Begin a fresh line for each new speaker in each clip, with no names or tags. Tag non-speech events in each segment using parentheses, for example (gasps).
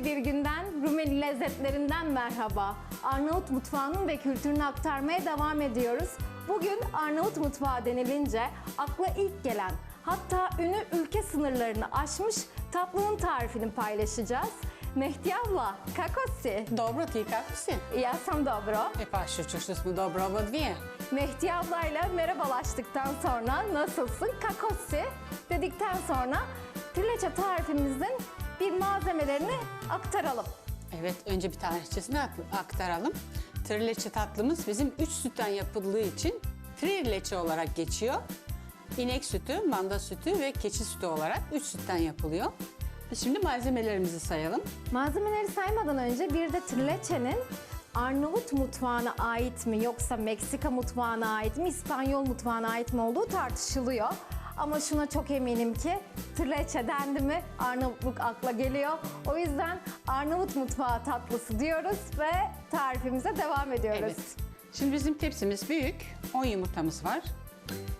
Keyifli bir günden, Rumeli lezzetlerinden merhaba. Arnavut mutfağının ve kültürünü aktarmaya devam ediyoruz. Bugün Arnavut mutfağı denilince akla ilk gelen, hatta ünü ülke sınırlarını aşmış tatlının tarifini paylaşacağız. Mehdi abla, kakosi.
Dobro ti kako si?
Ja sam dobro.
E pa što ću što smo dobro oba dvije.
Mehdi ablayla merhabalaştıktan sonra nasılsın kakosi dedikten sonra trileçe tarifimizin bir malzemelerini aktaralım.
Evet önce bir tarihçesini ak- aktaralım. Trileçe tatlımız bizim üç sütten yapıldığı için trileçe olarak geçiyor. İnek sütü, manda sütü ve keçi sütü olarak üç sütten yapılıyor. Şimdi malzemelerimizi sayalım.
Malzemeleri saymadan önce bir de trileçenin Arnavut mutfağına ait mi yoksa Meksika mutfağına ait mi, İspanyol mutfağına ait mi olduğu tartışılıyor. Ama şuna çok eminim ki trileçe dendi mi Arnavutluk akla geliyor. O yüzden Arnavut mutfağı tatlısı diyoruz ve tarifimize devam ediyoruz.
Evet. Şimdi bizim tepsimiz büyük. 10 yumurtamız var.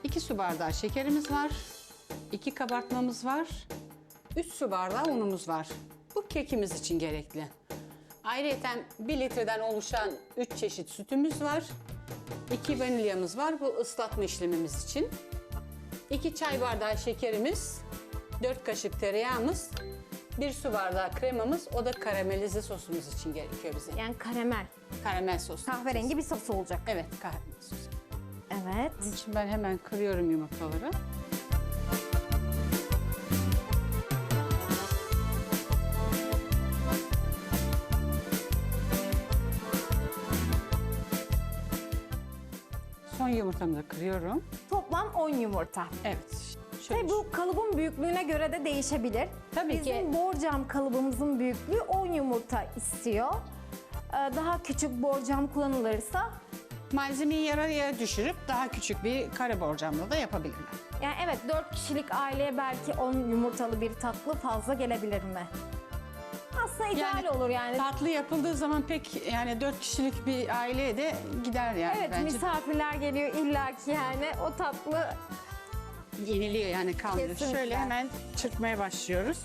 2 su bardağı şekerimiz var. 2 kabartmamız var. 3 su bardağı unumuz var. Bu kekimiz için gerekli. Ayrıca 1 litreden oluşan 3 çeşit sütümüz var. 2 vanilyamız var bu ıslatma işlemimiz için. 2 çay bardağı şekerimiz, 4 kaşık tereyağımız, 1 su bardağı kremamız, o da karamelize sosumuz için gerekiyor bize.
Yani karamel,
Karamel sos.
kahverengi bir sos olacak.
Evet, kahve sos.
Evet.
Şimdi ben hemen kırıyorum yumurtaları. Son yumurtamı da kırıyorum.
Toplam 10 yumurta.
Evet. Şöyle
Ve bu kalıbın büyüklüğüne göre de değişebilir.
Tabii
Bizim
ki.
borcam kalıbımızın büyüklüğü 10 yumurta istiyor. Ee, Daha küçük borcam kullanılırsa
malzemeyi yarı yarıya düşürüp daha küçük bir kare borcamla da yapabilirler.
yani evet 4 kişilik aileye belki 10 yumurtalı bir tatlı fazla gelebilir mi? Aslında ideal olur yani.
Tatlı yapıldığı zaman pek yani dört kişilik bir aileye de gider yani
Evet
bence.
misafirler geliyor illaki yani o tatlı
yeniliyor yani kalmıyor.
Kesinlikle.
Şöyle hemen çırpmaya başlıyoruz.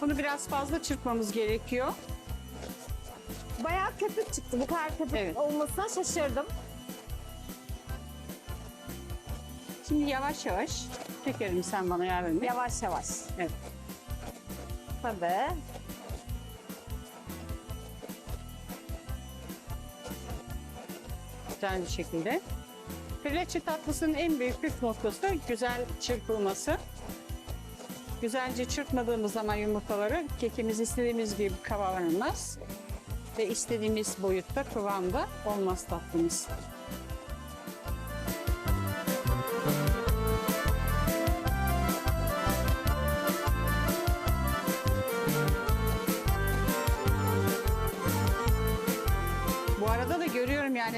Bunu biraz fazla çırpmamız gerekiyor.
bayağı köpük çıktı. Bu kadar köpük
Evet.
olmasına şaşırdım.
Şimdi yavaş yavaş şekerim sen bana yardım et.
Yavaş yavaş.
Evet.
Tabii.
Güzel bir şekilde. Trileçe tatlısının en büyük püf noktası güzel çırpılması. Güzelce çırpmadığımız zaman yumurtaları kekimiz istediğimiz gibi kabarmaz ve istediğimiz boyutta kıvamda olmaz tatlımız.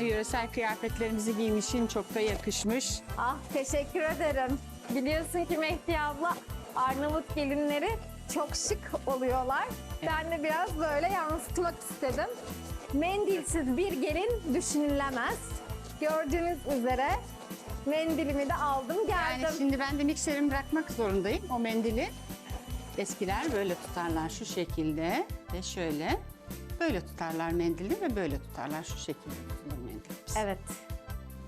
Yöresel kıyafetlerimizi giymişin çok da yakışmış.
Ah teşekkür ederim. Biliyorsun ki Mehdi abla Arnavut gelinleri çok şık oluyorlar. Ben de biraz böyle yansıtmak istedim. Mendilsiz bir gelin düşünülemez. Gördüğünüz üzere mendilimi de aldım geldim.
Yani şimdi ben de mikserimi bırakmak zorundayım o mendili. Eskiler böyle tutarlar şu şekilde ve şöyle. Böyle tutarlar mendili ve böyle tutarlar şu şekilde mendilimiz.
Evet.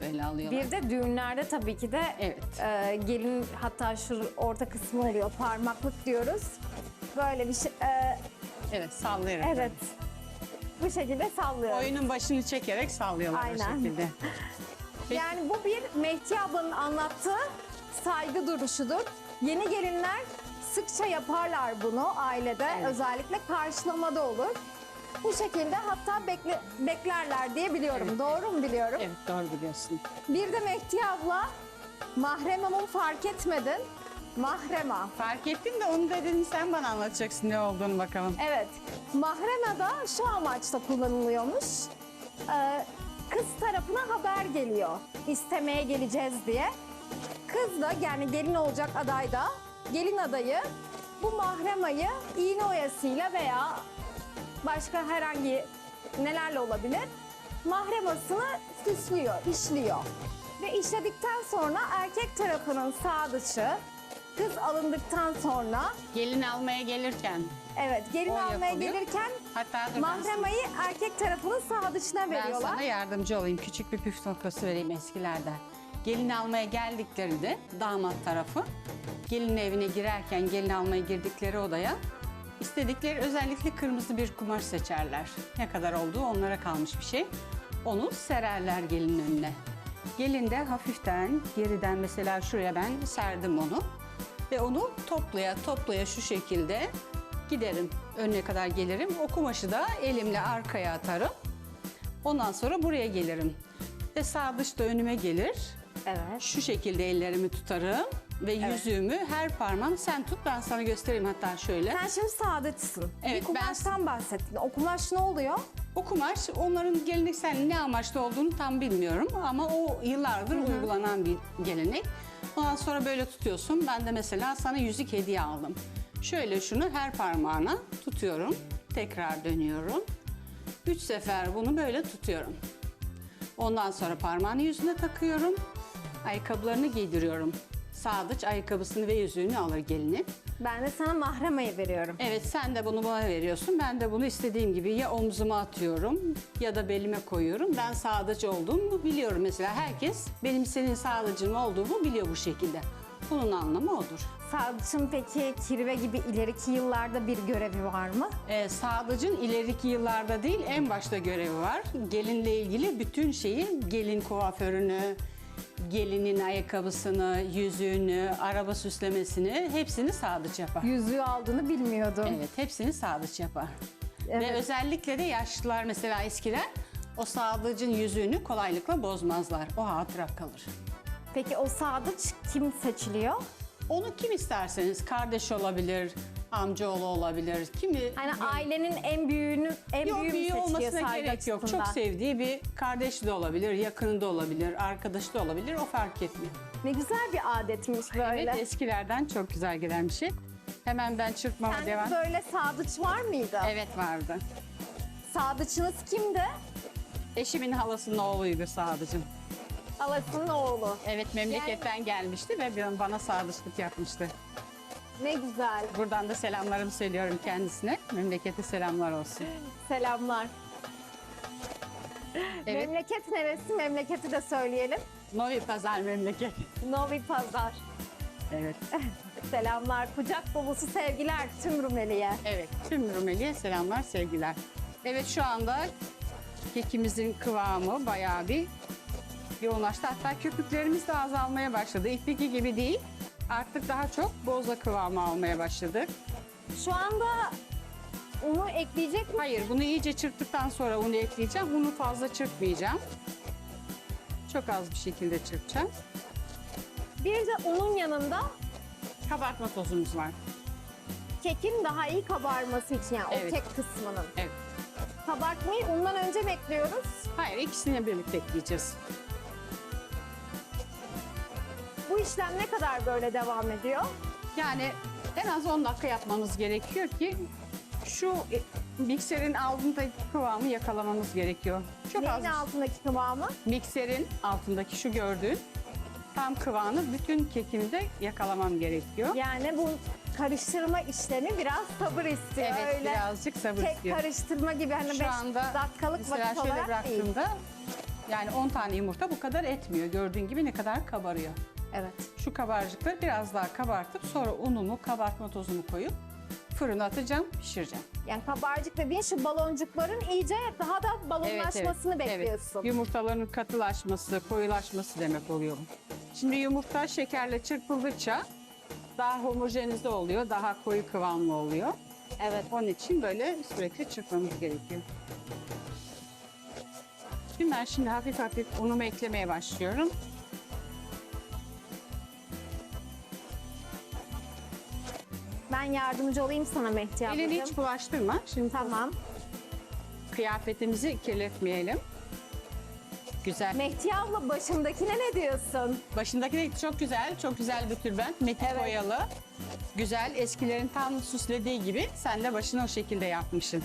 Böyle alıyorlar.
Bir de düğünlerde tabii ki de
Evet.
e, gelin hatta şu orta kısmı oluyor parmaklık diyoruz. Böyle bir şey. e,
Evet sallayarak.
evet. Bu şekilde sallıyoruz.
Oyunun başını çekerek sallıyorlar
Aynen.
o şekilde. (laughs)
Yani bu bir Mehdi ablanın anlattığı saygı duruşudur. Yeni gelinler sıkça yaparlar bunu ailede. Özellikle karşılamada olur. Bu şekilde hatta bekle, beklerler diye biliyorum.
Evet.
Doğru mu biliyorum?
Evet doğru biliyorsun.
Bir de Mehdi abla mahremamın fark etmedin. Mahrema.
Fark ettim de onu dedin sen bana anlatacaksın ne olduğunu bakalım.
Evet. Mahrema da şu amaçla kullanılıyormuş. Ee, kız tarafına haber geliyor. istemeye geleceğiz diye. Kız da yani gelin olacak aday da gelin adayı bu mahremayı iğne oyasıyla veya başka herhangi nelerle olabilir mahremasını süslüyor, işliyor. Ve işledikten sonra erkek tarafının sağ dışı kız alındıktan sonra
Gelin almaya gelirken
evet gelin
O
almaya
yapılıyor.
gelirken
hatta dur ben
mahremayı erkek tarafının sağ dışına
Ben
veriyorlar.
sana yardımcı olayım. Küçük bir püf noktası vereyim eskilerden. Gelin almaya geldiklerinde damat tarafı gelin evine girerken gelin almaya girdikleri odaya istedikleri özellikle kırmızı bir kumaş seçerler. Ne kadar olduğu onlara kalmış bir şey. Onu sererler gelinin önüne. Gelin de hafiften geriden mesela şuraya ben serdim onu. Ve onu toplaya toplaya şu şekilde giderim. Önüne kadar gelirim. O kumaşı da elimle arkaya atarım. Ondan sonra buraya gelirim. Ve sağ dış da önüme gelir.
Evet.
Şu şekilde ellerimi tutarım. Ve yüzüğümü her parmağım sen tut ben sana göstereyim hatta şöyle.
Sen şimdi saadetçisin.
Evet,
bir kumaştan bahsettin. O kumaş ne oluyor?
O kumaş onların geleneksel ne amaçlı olduğunu tam bilmiyorum ama o yıllardır uygulanan bir gelenek. Ondan sonra böyle tutuyorsun. Ben de mesela sana yüzük hediye aldım. Şöyle şunu her parmağına tutuyorum. Tekrar dönüyorum. Üç sefer bunu böyle tutuyorum. Ondan sonra parmağını yüzüne takıyorum. Ayakkabılarını giydiriyorum. Sadıç ayakkabısını ve yüzüğünü alır gelinin.
Ben de sana mahremayı veriyorum.
Evet sen de bunu bana veriyorsun. Ben de bunu istediğim gibi ya omzuma atıyorum ya da belime koyuyorum. Ben sağlıcı olduğumu biliyorum mesela. Herkes benim senin sağlıcın olduğumu biliyor bu şekilde. Bunun anlamı odur.
Sadıç'ın peki kirve gibi ileriki yıllarda bir görevi var mı?
Ee, sağlıcın ileriki yıllarda değil en başta görevi var. Gelinle ilgili bütün şeyi gelin kuaförünü, gelinin ayakkabısını, yüzüğünü, araba süslemesini hepsini sadıç yapar.
Yüzüğü aldığını bilmiyordum.
Evet, hepsini sadıç yapar. Ve
Evet.
özellikle de yaşlılar mesela eskiler o sadıcın yüzüğünü kolaylıkla bozmazlar. O hatıra kalır.
Peki o Sadıç kim seçiliyor?
Onu kim isterseniz kardeş olabilir, amcaoğlu olabilir. Kimi
Hani ailenin en büyüğünü, en
Yok
büyüğü
büyüğü olmasına
saygı
gerek yok.
açısından?
Çok sevdiği bir kardeşi de olabilir, yakını da olabilir, arkadaşı da olabilir. O fark etmiyor.
Ne güzel bir adetmiş böyle.
Evet eskilerden çok güzel gelen bir şey. Hemen ben çırpmama
Sende
devam.
böyle Sadıç var mıydı?
Evet vardı.
Sadıç'ınız kimdi?
Eşimin halasının oğluydu Sadıcım.
Halasının oğlu.
Evet memleketten gelmişti ve bana sadıçlık yapmıştı.
Ne güzel.
Buradan da selamlarımı söylüyorum kendisine. Memlekete selamlar olsun.
Selamlar.
Evet.
Memleket neresi? Memleketi de söyleyelim.
Novi Pazar memleket.
Novi Pazar.
Evet. (laughs)
Selamlar. Kucak dolusu sevgiler tüm Rumeli'ye.
Evet. Tüm Rumeli'ye selamlar, sevgiler. Evet şu anda kekimizin kıvamı bayağı bir yoğunlaştı. Hatta köpüklerimiz de azalmaya başladı. İlkteki gibi değil. Artık daha çok boza kıvamı almaya başladık.
Şu anda unu ekleyecek mi?
Hayır, bunu iyice çırptıktan sonra unu ekleyeceğim. Unu fazla çırpmayacağım. Çok az bir şekilde çırpacağım.
Bir de unun yanında
Kabartma tozumuz var.
kekin daha iyi kabarması için yani
Evet.
o kek kısmının.
Evet.
Kabartmayı undan önce mi ekliyoruz?
Hayır, ikisini birlikte ekleyeceğiz.
Bu işlem ne kadar böyle devam ediyor?
Yani en az 10 dakika yapmamız gerekiyor ki şu mikserin altındaki kıvamı yakalamamız gerekiyor. Çok az.
Neyin altındaki kıvamı?
Mikserin altındaki şu gördüğün tam kıvamı bütün kekimde yakalamam gerekiyor.
Yani bu karıştırma işlemi biraz sabır istiyor.
evet,
Öyle
birazcık sabır
kek
istiyor.
karıştırma gibi hani 5
Şu anda
dakikalık vakit
şöyle
olarak değil.
bıraktığımda yani 10 tane yumurta bu kadar etmiyor. Gördüğün gibi ne kadar kabarıyor.
Evet.
Şu kabarcıkları biraz daha kabartıp sonra unumu, kabartma tozumu koyup fırına atacağım, pişireceğim.
Yani kabarcık dediğin şu baloncukların iyice daha da balonlaşmasını bekliyorsun.
Evet. Yumurtaların katılaşması, koyulaşması demek oluyor. Şimdi yumurta şekerle çırpıldıkça daha homojenize oluyor, daha koyu kıvamlı oluyor.
Evet.
Onun için böyle sürekli çırpmamız gerekiyor. Şimdi ben şimdi hafif hafif unumu eklemeye başlıyorum.
Ben yardımcı olayım sana Mehdi ablacığım.
Elini hiç bulaştırma. Şimdi
Tamam.
kıyafetimizi kirletmeyelim. Güzel.
Mehdi abla başımdakine ne diyorsun?
Başındaki de çok güzel, çok güzel bir tülbent. Metin
Evet.
boyalı. Güzel, eskilerin tam süslediği gibi sen de başını o şekilde yapmışsın.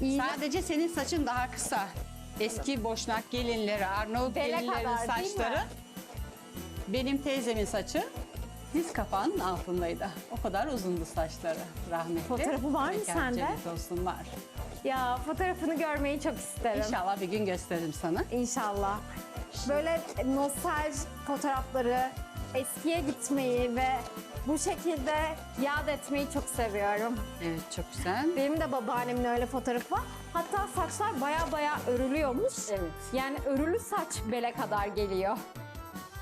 İğne-
Sadece senin saçın daha kısa. Eski boşnak gelinleri, Arnavut
Bele
gelinlerin
kadar değil mi?
saçları. Benim teyzemin saçı diz kapağının altındaydı. O kadar uzundu saçları rahmetli.
Fotoğrafı var mı
Mekan
sende?
cennet olsun var.
Ya fotoğrafını görmeyi çok isterim.
İnşallah bir gün gösteririm sana.
İnşallah. Böyle nostalji fotoğrafları, eskiye gitmeyi ve bu şekilde yad etmeyi çok seviyorum.
Evet çok güzel.
Benim de babaannemin öyle fotoğrafı var. Hatta saçlar baya baya örülüyormuş.
Evet.
Yani örülü saç bele kadar geliyor.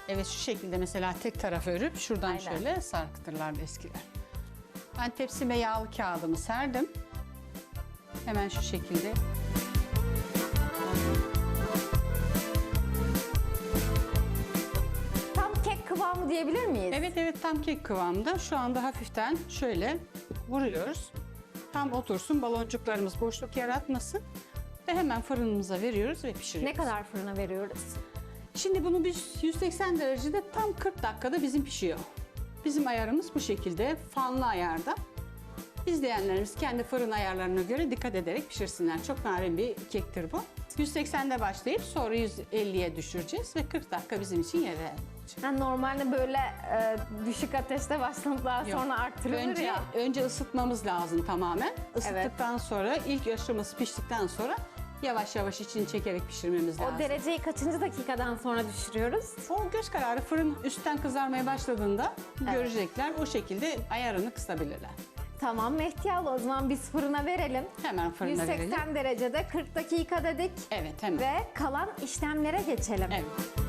Evet şu şekilde mesela tek tarafı örüp şuradan
Aynen.
şöyle sarkıtırlardı eskiler. Ben tepsime yağlı kağıdımı serdim. Hemen şu şekilde.
Tam kek kıvamı diyebilir miyiz?
Evet evet tam kek kıvamda. Şu anda hafiften şöyle vuruyoruz. Tam otursun baloncuklarımız boşluk yaratmasın. Ve hemen fırınımıza veriyoruz ve pişiriyoruz.
Ne kadar fırına veriyoruz?
Şimdi bunu biz 180 derecede tam 40 dakikada bizim pişiyor. Bizim ayarımız bu şekilde fanlı ayarda. İzleyenlerimiz kendi fırın ayarlarına göre dikkat ederek pişirsinler. Çok narin bir kektir bu. 180'de başlayıp sonra 150'ye düşüreceğiz ve 40 dakika bizim için yeterli.
Yani normalde böyle e, düşük ateşte başlanıp daha
Yok.
sonra arttırılır
önce,
ya.
Önce ısıtmamız lazım tamamen. Isıttıktan sonra ilk aşaması piştikten sonra yavaş yavaş içini çekerek pişirmemiz lazım.
O dereceyi kaçıncı dakikadan sonra düşürüyoruz?
O göz kararı fırın üstten kızarmaya başladığında görecekler. O şekilde ayarını kısabilirler.
Tamam Mehdi abla o zaman biz fırına verelim.
Hemen fırına
180
verelim.
derecede 40 dakika dedik
Evet hemen.
ve kalan işlemlere geçelim.
Evet.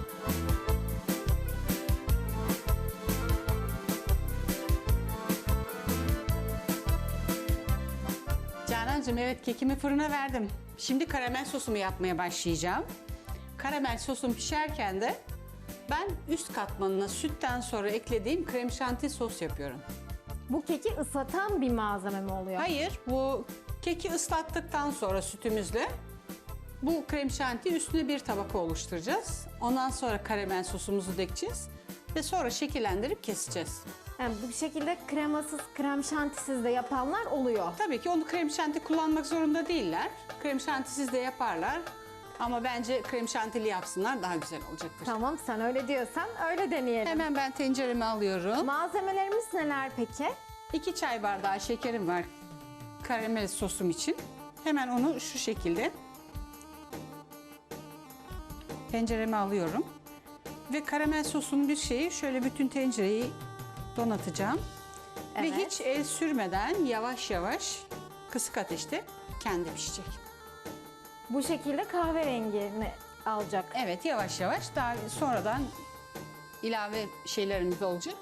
Canancığım evet kekimi fırına verdim. Şimdi karamel sosumu yapmaya başlayacağım. Karamel sosum pişerken de ben üst katmanına sütten sonra eklediğim krem şanti sos yapıyorum.
Bu keki ıslatan bir malzeme mi oluyor?
Hayır, bu keki ıslattıktan sonra sütümüzle bu krem şanti üstüne bir tabaka oluşturacağız. Ondan sonra karamel sosumuzu dökeceğiz ve sonra şekillendirip keseceğiz.
Yani bu şekilde kremasız, krem şantisiz de yapanlar oluyor.
Tabii ki onu krem şanti kullanmak zorunda değiller. Krem şantisiz de yaparlar. Ama bence krem şantili yapsınlar daha güzel olacaktır.
Tamam sen öyle diyorsan öyle deneyelim.
Hemen ben tenceremi alıyorum.
Malzemelerimiz neler peki?
2 çay bardağı şekerim var karamel sosum için. Hemen onu şu şekilde tencereme alıyorum. Ve karamel sosun bir şeyi şöyle bütün tencereyi donatacağım. Ve
Evet.
hiç el sürmeden yavaş yavaş kısık ateşte kendi pişecek.
Bu şekilde kahverengini alacak.
Evet yavaş yavaş daha sonradan ilave şeylerimiz olacak.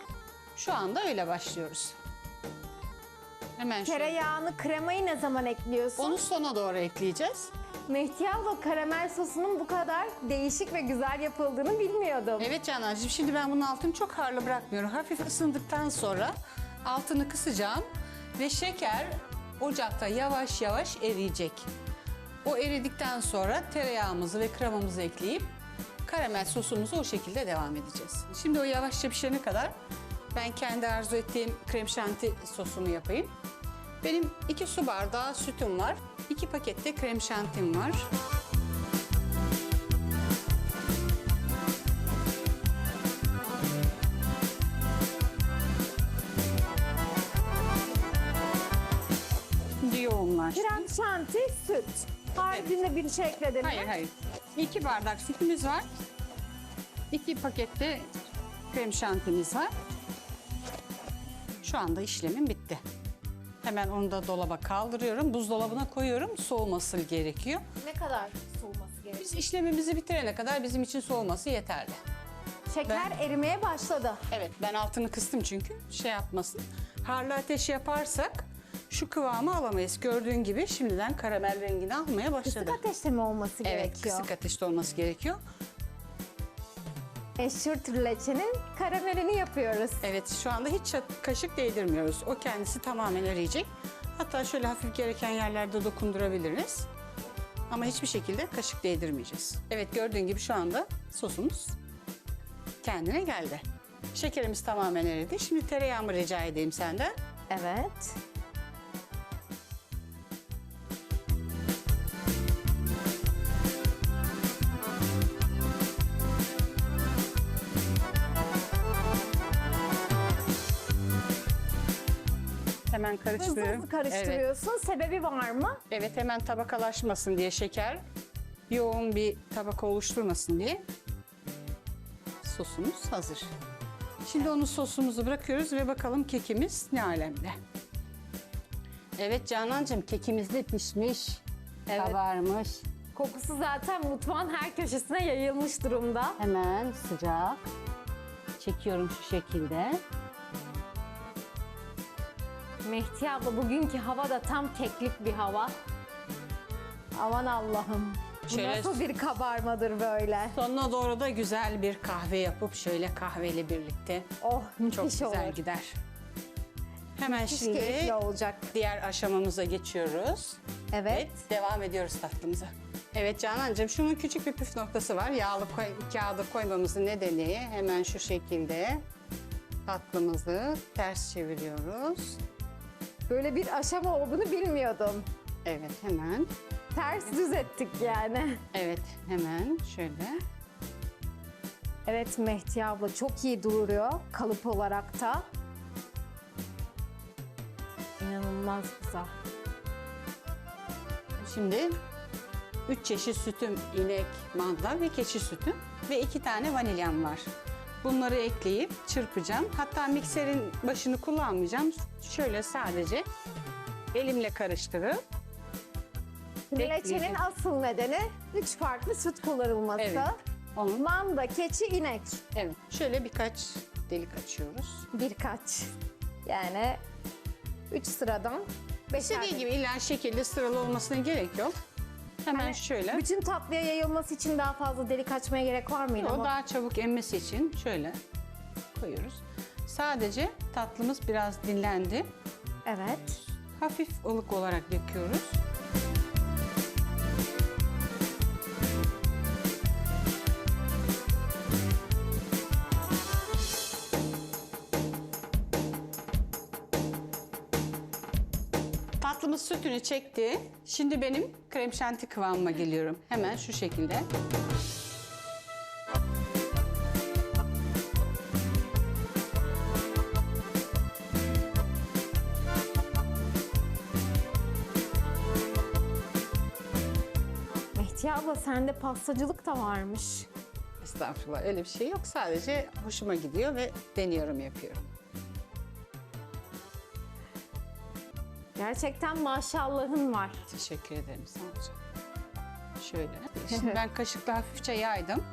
Şu anda öyle başlıyoruz. Hemen şöyle.
Tereyağını, kremayı ne zaman ekliyorsun?
Onu sona doğru ekleyeceğiz.
Mehdi abla karamel sosunun bu kadar değişik ve güzel yapıldığını bilmiyordum.
Evet Canancığım şimdi ben bunun altını çok harlı bırakmıyorum. Hafif ısındıktan sonra altını kısacağım ve şeker ocakta yavaş yavaş eriyecek. O eridikten sonra tereyağımızı ve kremamızı ekleyip karamel sosumuzu o şekilde devam edeceğiz. Şimdi o yavaşça pişene kadar ben kendi arzu ettiğim krem şanti sosunu yapayım. Benim iki su bardağı sütüm var. İki pakette krem şantim var. Yoğunlaştı.
Krem şanti, süt. Haricinde bir şey ekledin mi?
Hayır hayır. İki bardak sütümüz var. İki pakette krem şantimiz var. Şu anda işlemim bitti. Hemen onu da dolaba kaldırıyorum. Buzdolabına koyuyorum. Soğuması gerekiyor.
Ne kadar soğuması gerekiyor?
Biz işlemimizi bitirene kadar bizim için soğuması yeterli.
Şeker erimeye başladı.
Evet ben altını kıstım çünkü şey yapmasın. Harlı ateş yaparsak şu kıvamı alamayız. Gördüğün gibi şimdiden karamel rengini almaya başladı.
Kısık ateşte mi olması
Evet
gerekiyor?
kısık ateşte olması gerekiyor.
Eşhur trileçenin karamelini yapıyoruz.
Evet şu anda hiç çat- kaşık değdirmiyoruz. O kendisi tamamen eriyecek. Hatta şöyle hafif gereken yerlerde dokundurabiliriz. Ama hiçbir şekilde kaşık değdirmeyeceğiz. Evet gördüğün gibi şu anda sosumuz kendine geldi. Şekerimiz tamamen eridi. Şimdi tereyağımı rica edeyim senden.
Evet.
Hemen
Hızlı
karıştırıyorum.
hızlı karıştırıyorsun. Sebebi var mı?
Evet, hemen tabakalaşmasın diye şeker yoğun bir tabaka oluşturmasın diye sosumuz hazır. Şimdi onu sosumuzu bırakıyoruz ve bakalım kekimiz ne alemde. Evet Canancığım kekimiz de pişmiş,
Evet.
kabarmış.
Kokusu zaten mutfağın her köşesine yayılmış durumda.
Hemen sıcak. Çekiyorum şu şekilde.
Mehdi abla bugünkü hava da tam keklik bir hava. Aman Allah'ım. Bu
Şöyle-
nasıl bir kabarmadır böyle?
Sonuna doğru da güzel bir kahve yapıp şöyle kahveyle birlikte
Oh müthiş
çok güzel
olur.
gider. Hemen
Müthiş
şimdi
keyifli olacak.
diğer aşamamıza geçiyoruz.
Evet.
Ve devam ediyoruz tatlımıza. Evet Canancığım şunun küçük bir püf noktası var. Yağlı koy, kağıda koymamızın nedeni hemen şu şekilde tatlımızı ters çeviriyoruz.
Böyle bir aşama olduğunu bilmiyordum.
Evet hemen.
Ters düz ettik yani.
Evet hemen şöyle.
Evet Mehdi abla çok iyi duruyor kalıp olarak da. İnanılmaz güzel.
Şimdi 3 çeşit sütüm, inek, manda ve keçi sütü ve 2 tane vanilyam var. Bunları ekleyip çırpacağım. Hatta mikserin başını kullanmayacağım. Şöyle sadece elimle karıştırıp
Reçelin asıl nedeni üç farklı süt kullanılması.
Evet. onun
Manda, keçi, inek.
evet şöyle birkaç delik açıyoruz.
Birkaç. Yani üç sıradan beş
İstediği gibi illa şekilde sıralı olmasına gerek yok. Hemen
Hani
şöyle.
Bütün tatlıya yayılması için daha fazla delik açmaya gerek var mıydı?
O
ama?
daha çabuk emmesi için şöyle koyuyoruz. Sadece tatlımız biraz dinlendi.
Evet.
Hafif ılık olarak döküyoruz. Tatlımız sütünü çekti. Şimdi benim krem şanti kıvamıma geliyorum. Hemen şu şekilde.
Mehdi abla sende pastacılık da varmış.
Estağfurullah öyle bir şey yok. Sadece hoşuma gidiyor ve deniyorum yapıyorum.
Gerçekten maşallahın var.
Teşekkür ederim canım. Şöyle. Şimdi ben (laughs) kaşıkla hafifçe yaydım.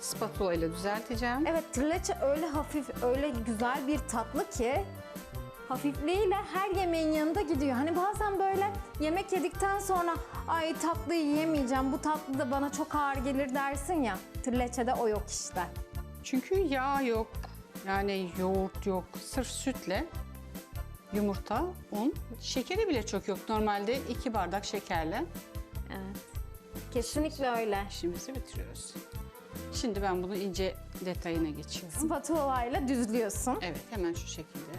Spatula ile düzelteceğim.
Evet trileçe öyle hafif, öyle güzel bir tatlı ki hafifliğiyle her yemeğin yanında gidiyor. Hani bazen böyle yemek yedikten sonra ay tatlıyı yiyemeyeceğim, bu tatlı da bana çok ağır gelir dersin ya. Trileçede o yok işte.
Çünkü yağ yok. Yani yoğurt yok. Sırf sütle yumurta, un, şekeri bile çok yok. Normalde iki bardak şekerle
Evet. Kesinlikle öyle.
işimizi bitiriyoruz. Şimdi ben bunu ince detayına geçiyorum.
Spatula ile düzlüyorsun.
Evet hemen şu şekilde.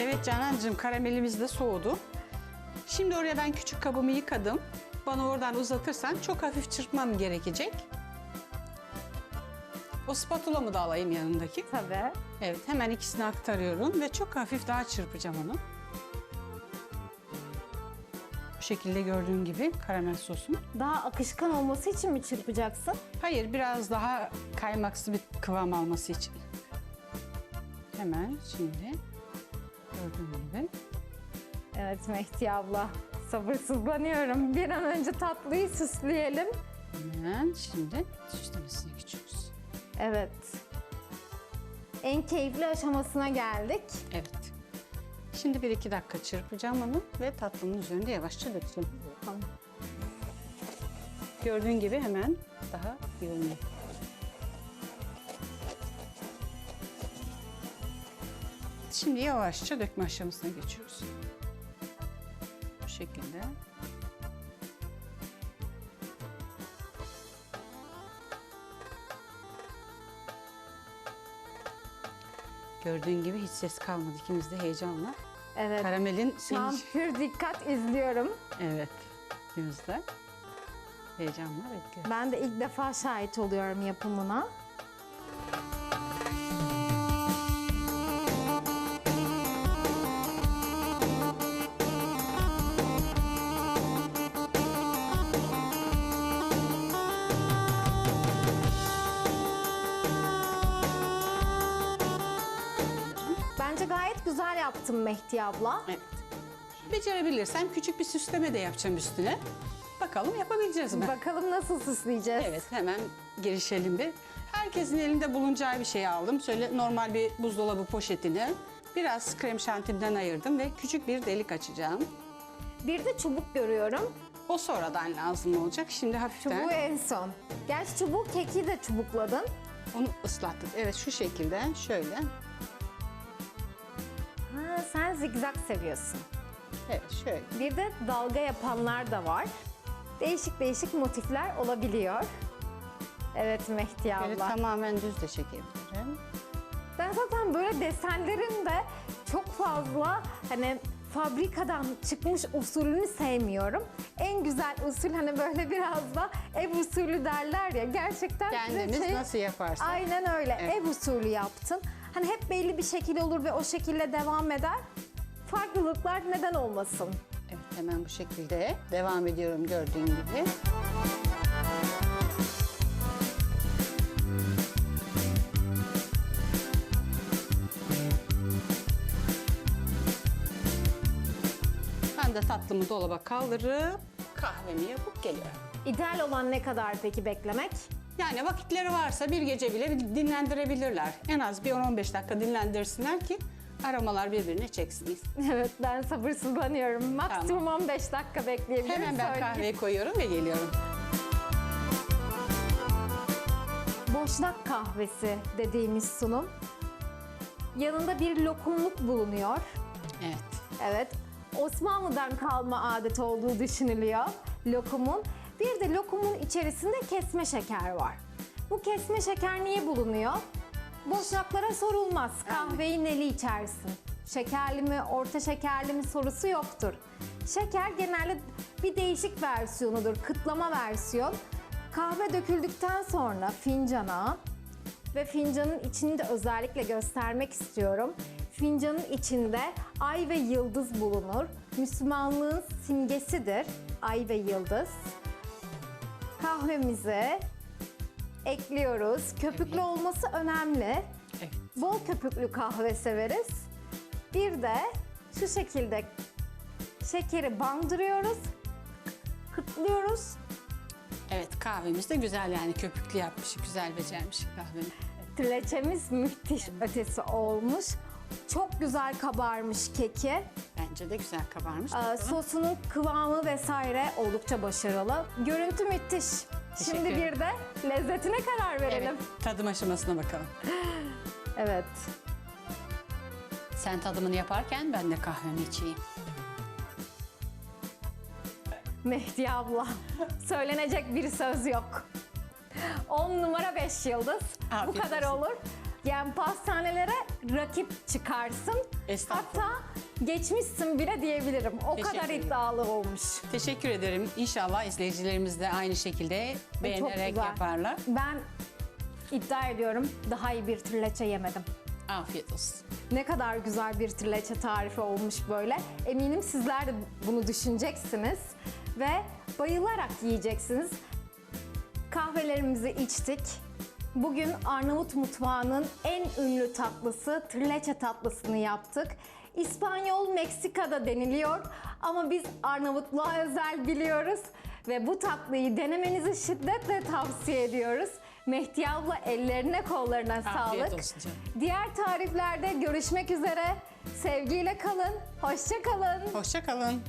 Evet Canancığım karamelimiz de soğudu. Şimdi oraya ben küçük kabımı yıkadım. Bana oradan uzatırsan çok hafif çırpmam gerekecek. O spatulamı da alayım yanındaki.
Tabii.
Evet hemen ikisini aktarıyorum ve çok hafif daha çırpacağım onu. Bu şekilde gördüğün gibi karamel sosum.
Daha akışkan olması için mi çırpacaksın?
Hayır biraz daha kaymaksı bir kıvam alması için. Hemen şimdi gördüğün gibi.
Evet Mehdi abla. Sabırsızlanıyorum. Bir an önce tatlıyı süsleyelim.
Hemen şimdi süslemesine geçiyoruz.
Evet. En keyifli aşamasına geldik.
Evet. Şimdi bir iki dakika çırpacağım onu ve tatlımın üzerinde yavaşça dökeceğim.
Tamam.
Gördüğün gibi hemen daha yoğun. Şimdi yavaşça dökme aşamasına geçiyoruz. Şekilde. Gördüğün gibi hiç ses kalmadı. İkimiz de heyecanla.
Evet.
Karamelin
Şu an pür dikkat izliyorum.
Evet. Gözler. Heyecanla bekliyorum.
Ben de ilk defa şahit oluyorum yapımına. Bence gayet güzel yaptın Mehdi abla.
Evet. Becerebilirsem küçük bir süsleme de yapacağım üstüne. Bakalım yapabileceğiz mi?
Bakalım nasıl süsleyeceğiz.
Evet hemen girişelim bir. Herkesin elinde bulunacağı bir şey aldım. Şöyle normal bir buzdolabı poşetini. Biraz krem şantimden ayırdım ve küçük bir delik açacağım.
Bir de çubuk görüyorum.
O sonradan lazım olacak. Şimdi hafiften
Çubuğu en son. Gerçi çubuk keki de çubukladın.
onu ıslattık. Evet şu şekilde şöyle.
Ha, sen zigzag seviyorsun.
Evet şöyle.
Bir de dalga yapanlar da var. Değişik değişik motifler olabiliyor. Evet Mehdi
Böyle
abla.
tamamen düz de çekebilirim.
Ben zaten böyle desenlerin de çok fazla hani fabrikadan çıkmış usulünü sevmiyorum. En güzel usul hani böyle biraz da ev usulü derler ya gerçekten
Kendimiz
şey-
nasıl yaparsak.
Aynen öyle.
Evet.
Ev usulü yaptın. Hani hep belli bir şekil olur ve o şekilde devam eder. Farklılıklar neden olmasın?
Evet hemen bu şekilde devam ediyorum gördüğün gibi. Ben de tatlımı dolaba kaldırıp kahvemi yapıp geliyorum.
İdeal olan ne kadar peki beklemek?
Yani vakitleri varsa bir gece bile dinlendirebilirler. En az bir 10-15 dakika dinlendirsinler ki aramalar birbirine çeksin.
Evet ben sabırsızlanıyorum. Maksimum 15 dakika bekleyebilirim.
Hemen ben kahveyi koyuyorum ve geliyorum.
Boşnak kahvesi dediğimiz sunum. Yanında bir lokumluk bulunuyor.
Evet.
Evet. Osmanlı'dan kalma adet olduğu düşünülüyor lokumun. Bir de lokumun içerisinde kesme şeker var. Bu kesme şeker niye bulunuyor? Boşnaklara sorulmaz. Kahveyi neli içersin? Şekerli mi, orta şekerli mi sorusu yoktur. Şeker genelde bir değişik versiyonudur, kıtlama versiyon. Kahve döküldükten sonra fincana ve fincanın içini de özellikle göstermek istiyorum. Fincanın içinde ay ve yıldız bulunur. Müslümanlığın simgesidir ay ve yıldız. Kahvemizi ekliyoruz. Köpüklü olması önemli.
Evet.
Bol köpüklü kahve severiz. Bir de şu şekilde şekeri bandırıyoruz. Kıtlıyoruz.
Evet kahvemiz de güzel yani köpüklü yapmış, güzel becermiş kahveni.
Trileçemiz müthiş ötesi olmuş. Çok güzel kabarmış keki.
Bence de güzel kabarmış.
Ee, sosunun kıvamı vesaire oldukça başarılı. Görüntü müthiş.
Teşekkür
Şimdi bir de lezzetine karar verelim.
Evet, tadım aşamasına bakalım. (gasps)
Evet.
Sen tadımını yaparken ben de kahvemi içeyim.
Mehdi abla, (laughs) söylenecek bir söz yok. 10 numara 5 yıldız. Bu
Afiyet
kadar
olsun.
olur. Yani pastanelere rakip çıkarsın. Hatta geçmişsin bile diyebilirim. O
Teşekkür
kadar
ederim.
iddialı olmuş.
Teşekkür ederim. İnşallah izleyicilerimiz de aynı şekilde beğenerek
güzel.
yaparlar.
Ben iddia ediyorum daha iyi bir trileçe yemedim.
Afiyet olsun.
Ne kadar güzel bir trileçe tarifi olmuş böyle. Eminim sizler de bunu düşüneceksiniz ve bayılarak yiyeceksiniz. Kahvelerimizi içtik. Bugün Arnavut mutfağının en ünlü tatlısı trileçe tatlısını yaptık. İspanyol Meksika'da deniliyor ama biz Arnavutluğa özel biliyoruz ve bu tatlıyı denemenizi şiddetle tavsiye ediyoruz. Mehdi abla ellerine kollarına
Afiyet
sağlık.
olsun canım.
Diğer tariflerde görüşmek üzere. Sevgiyle kalın, hoşça kalın.
Hoşça kalın.